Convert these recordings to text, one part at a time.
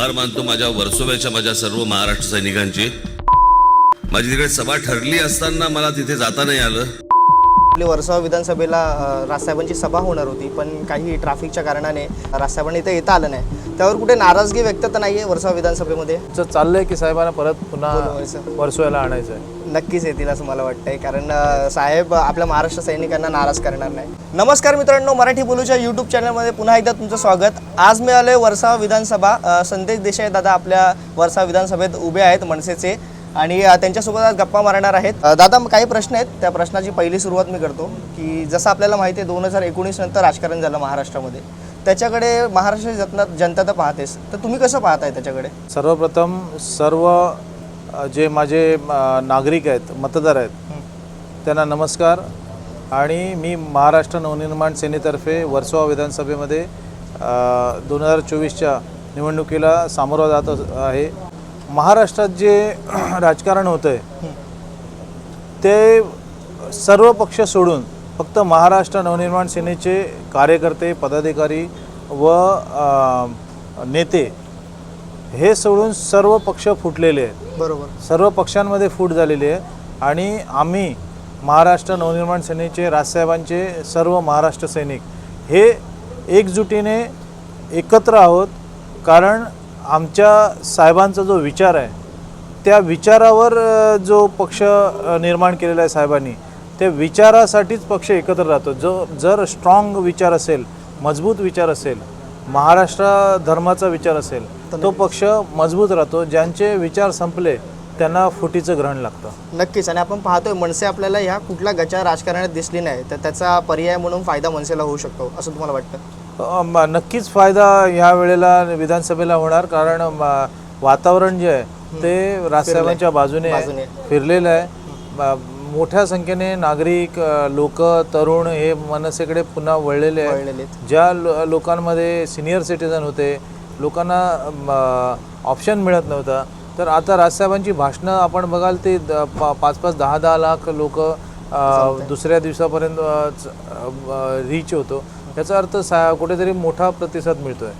आभार मानतो माझ्या वर्सोव्याच्या माझ्या सर्व महाराष्ट्र सैनिकांचे माझी तिकडे सभा ठरली असताना मला तिथे जाता नाही आलं आपली वर्सोवा विधानसभेला राजसाहेबांची सभा होणार होती पण काही ट्रॅफिकच्या कारणाने राजसाहेबांनी इथे येता आलं नाही त्यावर कुठे नाराजगी व्यक्त तर नाही आहे वर्सोवा विधानसभेमध्ये चाललंय की साहेबांना परत पुन्हा. वर्सोयाला आणायचं आहे नक्कीच येतील असं मला वाटतंय. कारण साहेब आपल्या महाराष्ट्र सैनिकांना नाराज करणार नाही. नमस्कार मित्रांनो मराठी बोलूच्या यूट्यूब चॅनलमध्ये पुन्हा एकदा तुमचं स्वागत. आज मी आलोय वर्षा विधानसभा संदेश देसाई दादा आपल्या वर्षा विधानसभेत उभे आहेत मनसेचे. आणि त्यांच्यासोबत आज गप्पा मारणार आहेत. दादा काही प्रश्न आहेत. त्या प्रश्नाची पहिली सुरुवात मी करतो की जसं आपल्याला माहिती आहे दोन हजार एकोणीस नंतर राजकारण झालं महाराष्ट्रामध्ये. त्याच्याकडे महाराष्ट्र जनता जनता तर पाहतेस तर तुम्ही कसं पाहताय त्याच्याकडे? सर्वप्रथम सर्व जे माझे नागरिक आहेत मतदार आहेत त्यांना नमस्कार. आणि मी महाराष्ट्र नवनिर्माण सेनेतर्फे वर्सोवा विधानसभेमध्ये दोन हजार चोवीसच्या निवडणुकीला सामोरं जात अस- आहे. महाराष्ट्रात जे राजकारण होतं आहे ते सर्व पक्ष सोडून फक्त महाराष्ट्र नवनिर्माण सेनेचे कार्यकर्ते पदाधिकारी व नेते हे सोडून सर्व पक्ष फुटलेले आहेत. बरोबर. सर्व पक्षांमध्ये फूट झालेली आहे. आणि आम्ही महाराष्ट्र नवनिर्माण सेनेचे राजसाहेबांचे सर्व महाराष्ट्र सैनिक हे एकजुटीने एकत्र आहोत. कारण आमच्या साहेबांचा जो विचार आहे त्या विचारावर जो पक्ष निर्माण केलेला आहे साहेबांनी त्या विचारासाठीच पक्ष एकत्र राहतो. जो जर स्ट्रॉंग विचार असेल मजबूत विचार असेल महाराष्ट्र धर्माचा विचार असेल तो पक्ष मजबूत राहतो ज्यांचे विचार संपले त्यांना फुटीचं ग्रहण लागतं. नक्कीच आणि आपण पाहतोय मनसे आपल्याला ह्या कुठल्या गच्या राजकारणात दिसली नाही तर त्याचा पर्याय म्हणून फायदा मनसेला होऊ शकतो असं तुम्हाला वाटतं? नक्कीच फायदा ह्या वेळेला विधानसभेला होणार कारण वातावरण जे आहे ते राजसाहेबांच्या बाजूने. फिरलेलं आहे. मोठ्या संख्येने नागरिक लोक तरुण हे मनसेकडे पुन्हा वळलेले आहेत. ज्या लो- लोकांमध्ये सिनियर सिटीजन होते लोकांना ऑप्शन मिळत नव्हता. तर आता राजसाहेबांची भाषणं आपण बघाल ते द- पाच पाच दहा दहा लाख लोक दुसऱ्या दिवसापर्यंत रीच होतो. याचा अर्थ सा कुठेतरी मोठा प्रतिसाद मिळतोय.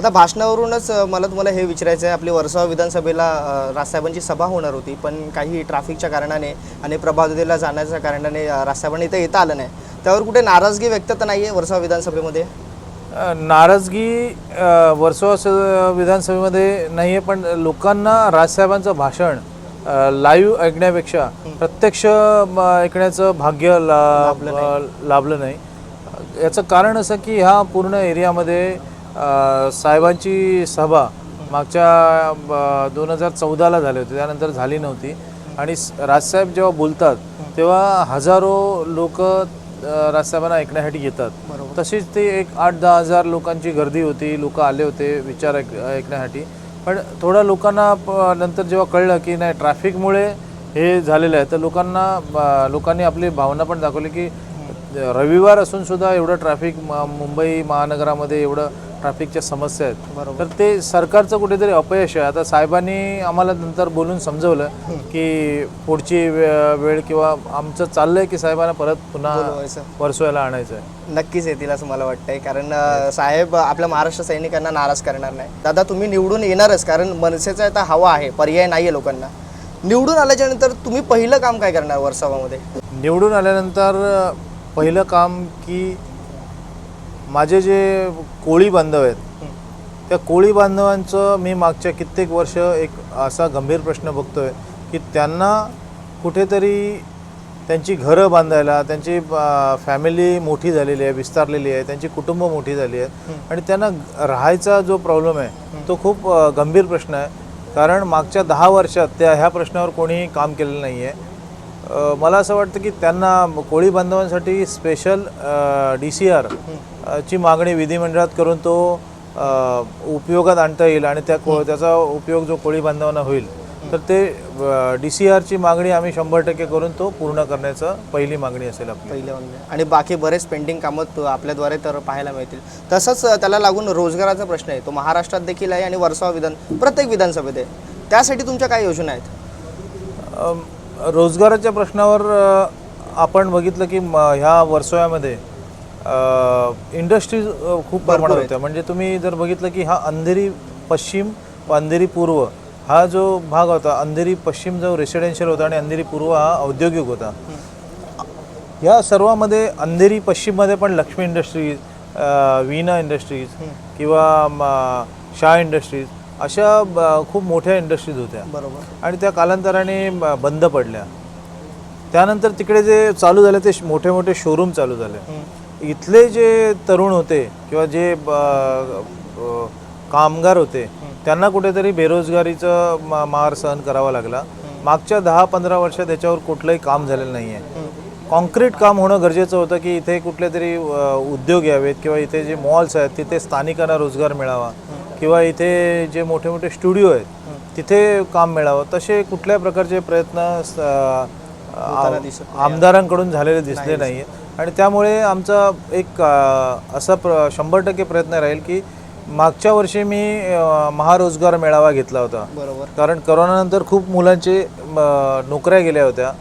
आता भाषणावरूनच मला तुम्हाला हे विचारायचं आहे. आपली वर्सोवा विधानसभेला राजसाहेबांची सभा होणार होती पण काही ट्रॅफिकच्या कारणाने आणि प्रभादेवीला जाण्याच्या कारणाने राजसाहेबांनी इथे येता आलं नाही. त्यावर कुठे नाराजगी व्यक्त तर नाही आहे वर्सोवा विधानसभेमध्ये? नाराजगी वर्सोवा विधानसभेमध्ये नाही आहे पण लोकांना राजसाहेबांचं भाषण लाईव्ह ऐकण्यापेक्षा प्रत्यक्ष ऐकण्याचं भाग्य लाभलं नाही. याचं कारण असं की ह्या पूर्ण एरियामध्ये साहेबांची सभा मागच्या दोन हजार चौदाला झाली होती. त्यानंतर झाली नव्हती. आणि राजसाहेब जेव्हा बोलतात तेव्हा हजारो लोक राजसाहेबांना ऐकण्यासाठी येतात. तशीच ती एक आठ दहा हजार लोकांची गर्दी होती. लोक आले होते विचार ऐक ऐकण्यासाठी. पण थोड्या लोकांना नंतर जेव्हा कळलं की नाही ट्रॅफिकमुळे हे झालेलं आहे तर लोकांना लोकांनी आपली भावना पण दाखवली की रविवार असून सुद्धा एवढं ट्रॅफिक म- मुंबई महानगरामध्ये एवढं ट्रॅफिकच्या समस्या आहेत. तर ते सरकारचं कुठेतरी अपयश आहे. आता साहेबांनी आम्हाला नंतर बोलून समजवलं की पुढची वेळ किंवा आमचं चाललंय की साहेबांना परत पुन्हा. वर्सोयाला आणायचं आहे नक्कीच येतील असं मला वाटतंय. कारण साहेब आपल्या महाराष्ट्र सैनिकांना नाराज करणार नाही. दादा तुम्ही निवडून येणारच. कारण मनसेचा आता हवा आहे. पर्याय नाही आहे लोकांना. निवडून आल्याच्यानंतर तुम्ही पहिलं काम काय करणार वर्षावामध्ये निवडून आल्यानंतर पहिलं काम की माझे जे कोळी बांधव आहेत त्या कोळी बांधवांचं मी मागच्या कित्येक वर्ष एक असा गंभीर प्रश्न बघतोय की त्यांना कुठेतरी त्यांची घरं बांधायला त्यांची फॅमिली मोठी झालेली आहे विस्तारलेली आहे त्यांची कुटुंब मोठी झाली आहेत आणि त्यांना राहायचा जो प्रॉब्लेम आहे तो खूप गंभीर प्रश्न आहे. कारण मागच्या दहा वर्षात त्या ह्या प्रश्नावर कोणीही काम केलेलं नाही आहे मला असं वाटतं की त्यांना कोळी बांधवांसाठी स्पेशल डी सी आर ची मागणी विधिमंडळात करून तो उपयोगात आणता येईल आणि त्या को त्याचा उपयोग जो कोळी बांधवांना होईल तर ते डी सी आरची मागणी आम्ही शंभर टक्के करून तो पूर्ण करण्याचं पहिली मागणी असेल आपली. पहिल्या म्हणजे आणि बाकी बरेच पेंडिंग कामं त- आपल्याद्वारे तर पाहायला मिळतील. तसंच त्याला लागून रोजगाराचा प्रश्न आहे. तो महाराष्ट्रात देखील आहे आणि वर्सोवा विधान प्रत्येक विधानसभेत आहे. त्यासाठी तुमच्या काय योजना आहेत? रोजगाराच्या प्रश्नावर आपण बघितलं की म- ह्या वर्सोयामध्ये इंडस्ट्रीज खूप प्रमाणात होत्या. म्हणजे तुम्ही जर बघितलं की हा अंधेरी पश्चिम अंधेरी पूर्व हा जो भाग होता अंधेरी पश्चिम जो रेसिडेन्शियल होता आणि अंधेरी पूर्व हा औद्योगिक होता. या सर्वामध्ये अंधेरी पश्चिममध्ये पण लक्ष्मी इंडस्ट्रीज वीणा इंडस्ट्रीज किंवा शाह इंडस्ट्रीज अशा खूप मोठ्या इंडस्ट्रीज होत्या. बरोबर. आणि त्या कालांतराने बंद पडल्या. त्यानंतर तिकडे जे चालू झाले ते मोठे मोठे शोरूम चालू झाले. इथले जे तरुण होते किंवा जे कामगार होते त्यांना कुठेतरी बेरोजगारीचं मार सहन करावा लागला. मागच्या दहा पंधरा वर्षात त्याच्यावर कुठलंही काम झालेलं नाही आहे कॉन्क्रीट काम होणं गरजेचं होतं की इथे कुठले तरी उद्योग यावेत किंवा इथे जे मॉल्स आहेत तिथे स्थानिकांना रोजगार मिळावा. किंवा इथे जे मोठे मोठे स्टुडिओ आहेत तिथे काम मिळावं. तसे कुठल्या प्रकारचे प्रयत्न आमदारांकडून झालेले दिसले नाही आणि त्यामुळे आमचा एक असा प्र शंभर टक्के प्रयत्न राहील की मागच्या वर्षी मी महारोजगार मेळावा घेतला होता. बरोबर. कारण करोनानंतर खूप मुलांचे नोकऱ्या गेल्या होत्या.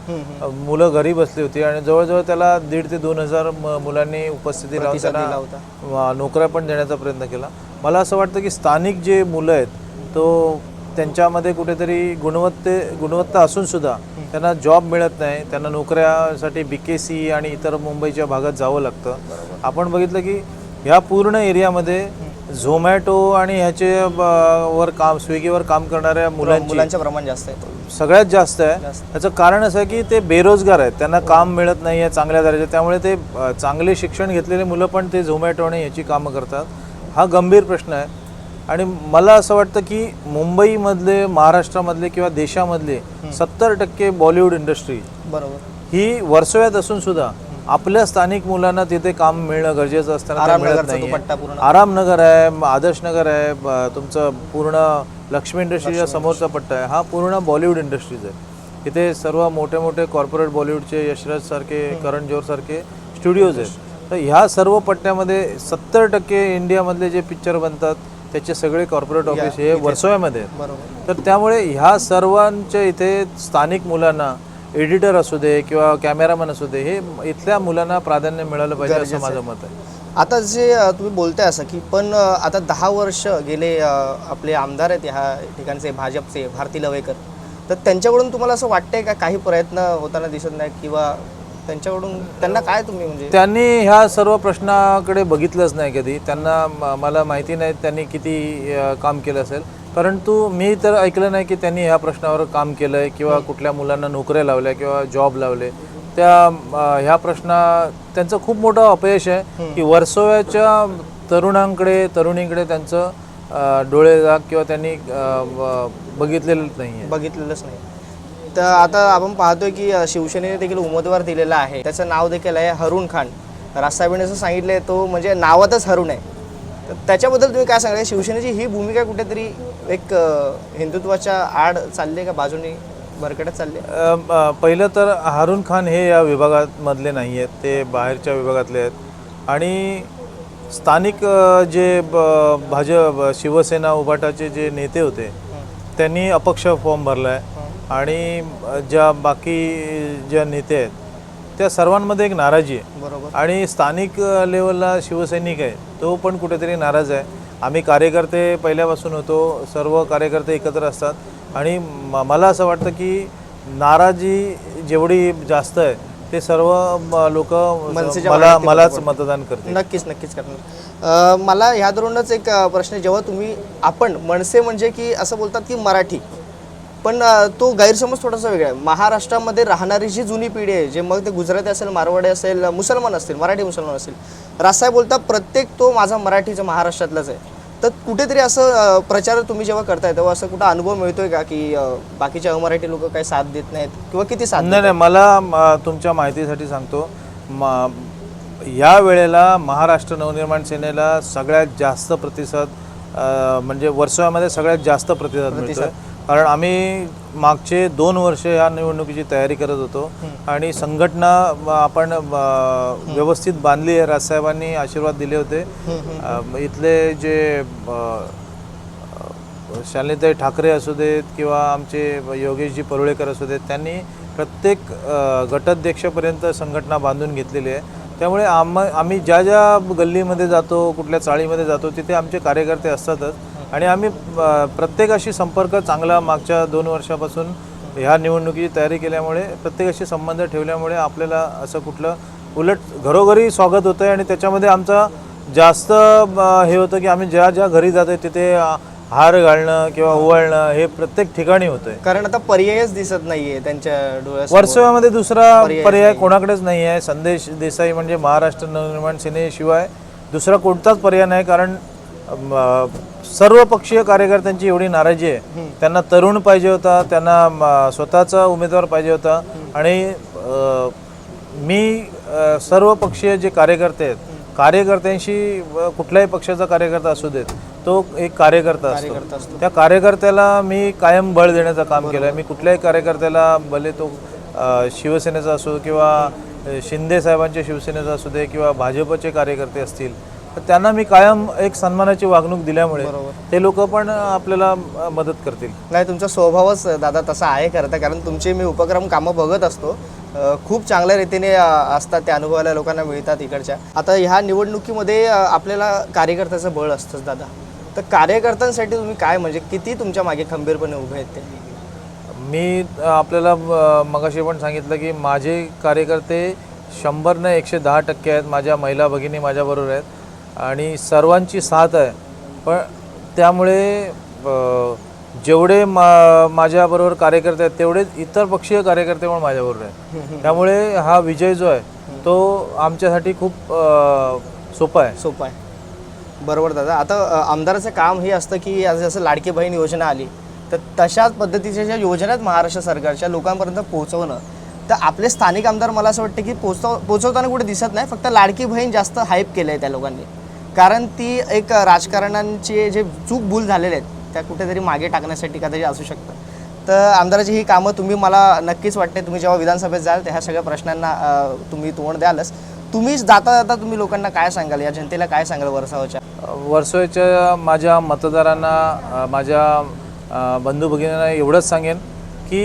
मुलं घरी बसली होती आणि जवळजवळ त्याला दीड ते दोन हजार मुलांनी उपस्थिती लावून त्यांना नोकऱ्या पण देण्याचा प्रयत्न केला. मला असं वाटतं की स्थानिक जे मुलं आहेत तो त्यांच्यामध्ये कुठेतरी गुणवत्ते गुणवत्ता असून सुद्धा त्यांना जॉब मिळत नाही त्यांना नोकऱ्यासाठी बी के सी आणि इतर मुंबईच्या भागात जावं लागतं. आपण बघितलं की ह्या पूर्ण एरियामध्ये झोमॅटो आणि ह्याचे वर काम स्विगीवर काम करणाऱ्या मुलांची मुलांचं प्रमाण जास्त आहे सगळ्यात जास्त आहे. त्याचं कारण असं आहे की ते बेरोजगार आहेत त्यांना काम मिळत नाही आहे चांगल्या दर्जाचे त्यामुळे ते चांगले शिक्षण घेतलेले मुलं पण ते झोमॅटो आणि याची कामं करतात. हा गंभीर प्रश्न आहे. आणि मला असं वाटतं की मुंबईमधले महाराष्ट्रामधले किंवा देशामधले सत्तर टक्के बॉलिवूड इंडस्ट्री बरोबर. ही वर्सोव्यात असून सुद्धा आपल्या स्थानिक मुलांना तिथे काम मिळणं गरजेचं असताना मिळत नाही आरामनगर आहे म- आदर्श नगर आहे तुमचं पूर्ण लक्ष्मी इंडस्ट्रीच्या समोरचा पट्टा आहे. हा पूर्ण बॉलिवूड इंडस्ट्रीज आहे. इथे सर्व मोठे मोठे कॉर्पोरेट बॉलिवूडचे यशराज सारखे करण जोहर सारखे स्टुडिओज आहेत. तर ह्या सर्व पट्ट्यामध्ये सत्तर टक्के इंडियामधले जे पिक्चर बनतात त्याचे सगळे कॉर्पोरेट ऑफिस हे वर्सोव्यामध्ये आहेत. बरोबर. तर त्यामुळे ह्या सर्वांच्या इथे स्थानिक मुलांना एडिटर असू दे किंवा कॅमेरामॅन असू दे हे इथल्या मुलांना प्राधान्य मिळालं पाहिजे असं माझं मत आहे. आता जे तुम्ही बोलताय असं की पण आता दहा वर्ष गेले आपले आमदार आहेत ह्या ठिकाणचे भाजपचे भारती लवेकर. तर त्यांच्याकडून तुम्हाला असं वाटतंय का काही प्रयत्न होताना दिसत नाही किंवा त्यांच्याकडून त्यांना काय तुम्ही म्हणजे त्यांनी ह्या सर्व प्रश्नाकडे बघितलंच नाही कधी. त्यांना म- मला माहिती नाही त्यांनी किती अ, काम केलं असेल. परंतु मी तर ऐकलं नाही की त्यांनी ह्या प्रश्नावर काम केलं आहे किंवा कुठल्या मुलांना नोकऱ्या लावल्या किंवा जॉब लावले. त्या अ, ह्या प्रश्ना त्यांचं खूप मोठं अपयश आहे की वर्सोव्याच्या तरुणांकडे तरुणींकडे त्यांचं अ, डोळे जाग किंवा त्यांनी अ, ब- बघितलेलं नाही आहे बघितलेलंच नाही. तर आता आपण पाहतोय की शिवसेनेने देखील उमेदवार दिलेला आहे. त्याचं नाव देखील आहे हरुण खान राजसाहेबांनी असं सांगितलंय तो म्हणजे नावातच हरुण आहे. तर त्याच्याबद्दल तुम्ही काय सांगाल? शिवसेनेची ही भूमिका कुठेतरी एक हिंदुत्वाच्या आड चालली आहे का? बाजूने भरकटत चालली आहे? पहिलं तर हारून खान हे या विभागामधले नाही आहेत. ते बाहेरच्या विभागातले आहेत. आणि स्थानिक जे भाजप शिवसेना उभाटाचे जे नेते होते त्यांनी अपक्ष फॉर्म भरला आहे आणि ज्या बाकी ज्या नेते आहेत त्या सर्वांमध्ये एक नाराजी आहे. बरोबर. आणि स्थानिक लेवलला शिवसैनिक आहे तो पण कुठेतरी नाराज आहे. आम्ही कार्यकर्ते पहिल्यापासून होतो सर्व कार्यकर्ते एकत्र असतात. आणि म- मला असं वाटतं की नाराजी जेवढी जास्त आहे ते सर्व लोक मला मलाच. मतदान करतील. नक्कीच नक्कीच करणार. मला ह्या धरूनच एक प्रश्न. जेव्हा तुम्ही आपण मनसे म्हणजे की असं बोलतात की मराठी पण तो गैरसमज थोडासा वेगळा आहे. महाराष्ट्रामध्ये राहणारी जी जुनी पिढी आहे जे मग ते गुजराती असेल मारवाडी असेल मुसलमान असतील मराठी मुसलमान असतील राजसाहेब बोलतात प्रत्येक तो माझा मराठीचा महाराष्ट्रातलाच आहे. तर कुठेतरी असं प्रचार तुम्ही जेव्हा करताय तेव्हा असं कुठं अनुभव मिळतोय का? की बाकीचे अमराठी लोक काही साथ देत नाहीत? किंवा किती साथ नाही नाही मला म, तुमच्या माहितीसाठी सांगतो. म, या वेळेला महाराष्ट्र नवनिर्माण सेनेला सगळ्यात जास्त प्रतिसाद म्हणजे वर्षामध्ये सगळ्यात जास्त प्रतिसाद मिळतोय. कारण आम्ही मागचे दोन वर्ष या निवडणुकीची तयारी करत होतो. आणि संघटना आपण व्यवस्थित बांधली आहे. राजसाहेबांनी आशीर्वाद दिले होते. इथले जे शालिनीताई ठाकरे असू देत किंवा आमचे योगेशजी परुळेकर असू देत त्यांनी प्रत्येक गटाध्यक्षपर्यंत संघटना बांधून घेतलेली आहे. त्यामुळे आम आम्ही ज्या ज्या गल्लीमध्ये जातो कुठल्या चाळीमध्ये जातो तिथे आमचे कार्यकर्ते असतातच. आणि आम्ही प्रत्येकाशी संपर्क चांगला मागच्या दोन वर्षापासून ह्या निवडणुकीची तयारी केल्यामुळे प्रत्येकाशी संबंध ठेवल्यामुळे आपल्याला असं कुठलं उलट घरोघरी स्वागत होतं आहे आणि त्याच्यामध्ये आमचा जास्त हे होतं की आम्ही ज्या ज्या घरी जातो तिथे हार घालणं किंवा ओवाळणं हे प्रत्येक ठिकाणी होतं आहे कारण आता पर्यायच दिसत नाहीये त्यांच्या डोळ्यासमोर. वर्सोव्यामध्ये दुसरा पर्याय. कोणाकडेच नाही आहे संदेश देसाई म्हणजे महाराष्ट्र नवनिर्माण सेनेशिवाय दुसरा कोणताच पर्याय नाही कारण सर्व पक्षीय कार्यकर्त्यांची एवढी नाराजी आहे. त्यांना तरुण पाहिजे होता त्यांना स्वतःचा उमेदवार पाहिजे होता. आणि मी सर्व पक्षीय जे कार्यकर्ते आहेत कार्यकर्त्यांशी कुठल्याही पक्षाचा कार्यकर्ता असू देत तो एक कार्यकर्ता असतो. त्या कार्यकर्त्याला मी कायम बळ देण्याचं काम केलं आहे मी कुठल्याही कार्यकर्त्याला भले तो शिवसेनेचा असो किंवा शिंदे साहेबांच्या शिवसेनेचा असू दे किंवा भाजपचे कार्यकर्ते असतील तर त्यांना मी कायम एक सन्मानाची वागणूक दिल्यामुळे ते लोक पण आपल्याला अ, मदत करतील. नाही तुमचा स्वभावच दादा तसा आहे खरं तर. कारण तुमचे मी उपक्रम कामं बघत असतो. अ, खूप चांगल्या रीतीने अ, असतात त्या अनुभवाला लोकांना मिळतात इकडच्या. आता ह्या निवडणुकीमध्ये अ, आपल्याला कार्यकर्त्याचं बळ असतंच दादा. तर कार्यकर्त्यांसाठी तुम्ही काय म्हणजे किती तुमच्या मागे खंबीरपणे उभे आहेत ते? मी अ, आपल्याला अ, मगाशी पण सांगितलं की माझे कार्यकर्ते शंभर न एकशे दहा टक्के आहेत. माझ्या महिला भगिनी माझ्याबरोबर आहेत. आणि सर्वांची साथ आहे. पण त्यामुळे जेवढे मा माझ्याबरोबर कार्यकर्ते आहेत तेवढेच इतर पक्षीय कार्यकर्ते पण माझ्याबरोबर आहेत. त्यामुळे हा विजय जो आहे तो आमच्यासाठी खूप सोपा आहे. सोपं आहे. बरोबर दादा. आता आमदाराचं काम हे असतं की आज जसं लाडकी बहीण योजना आली तर तशाच पद्धतीच्या ज्या योजना आहेत महाराष्ट्र सरकारच्या लोकांपर्यंत पोहोचवणं तर आपले स्थानिक आमदार मला असं वाटतं की पोचव पोचवताना कुठे दिसत नाही फक्त लाडकी बहीण जास्त हाईप केलं आहे त्या लोकांनी. कारण ती एक राजकारणांची जे चूक भूल झालेले आहेत त्या कुठेतरी मागे टाकण्यासाठी कदाचित असू शकतं. तर आमदाराची ही कामं तुम्ही मला नक्कीच वाटते तुम्ही जेव्हा विधानसभेत जाल त्या ह्या सगळ्या प्रश्नांना तुम्ही तोंड द्यालच. तुम्हीच जाता जाता तुम्ही लोकांना काय सांगाल? या जनतेला काय सांगाल वर्सावच्या वर्सोच्या माझ्या मतदारांना माझ्या बंधू भगिनींना एवढंच सांगेन की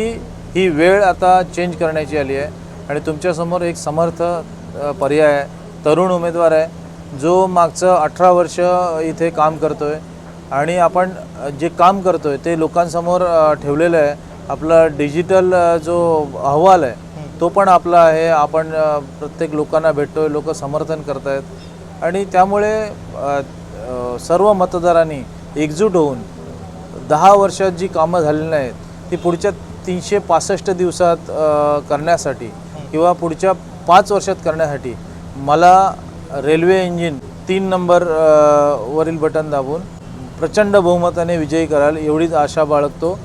ही वेळ आता चेंज करण्याची आली आहे. आणि तुमच्यासमोर एक समर्थ पर्याय आहे. तरुण उमेदवार आहे. जो मागचं अठरा वर्ष इथे काम करतो आहे आणि आपण जे काम करतो आहे ते लोकांसमोर ठेवलेलं आहे. आपला डिजिटल जो अहवाल आहे तो पण आपला आहे. आपण प्रत्येक लोकांना भेटतोय लोक समर्थन करतायत. आणि त्यामुळे सर्व मतदारांनी एकजूट होऊन दहा वर्षात जी कामं झालेली नाहीत ती पुढच्या तीनशे पासष्ट दिवसात करण्यासाठी किंवा पुढच्या पाच वर्षात करण्यासाठी मला रेल्वे इंजिन तीन नंबर वरील बटन दाबून प्रचंड बहुमताने विजयी कराल एवढीच आशा बाळगतो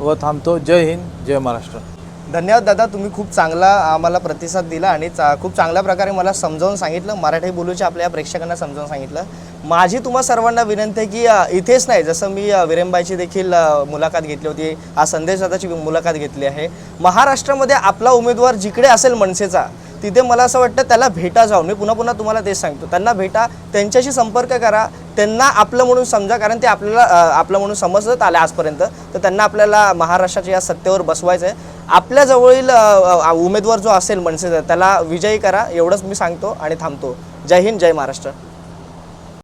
व थांबतो. जय हिंद जय महाराष्ट्र. धन्यवाद दादा तुम्ही खूप चांगला आम्हाला प्रतिसाद दिला आणि चा खूप चांगल्या प्रकारे मला समजावून सांगितलं. मराठी बोलूच्या आपल्या प्रेक्षकांना समजावून सांगितलं. माझी तुम्हा सर्वांना विनंती आहे की इथेच नाही जसं मी अ, विरेंबाईची देखील मुलाखत घेतली होती आज संदेश दादाची मुलाखत घेतली आहे. महाराष्ट्रामध्ये आपला उमेदवार जिकडे असेल मनसेचा तिथे मला असं वाटतं त्याला भेटा जाऊन मी पुन्हा पुन्हा तुम्हाला तेच सांगतो. त्यांना भेटा त्यांच्याशी संपर्क करा. त्यांना आपलं म्हणून समजा कारण ते आपल्याला आपलं म्हणून समजत आलं आजपर्यंत तर त्यांना आपल्याला महाराष्ट्राच्या या सत्तेवर बसवायचं आहे आपल्याजवळील उमेदवार जो असेल मनसेचा त्याला विजयी करा. एवढंच मी सांगतो आणि थांबतो. जय हिंद जय महाराष्ट्र.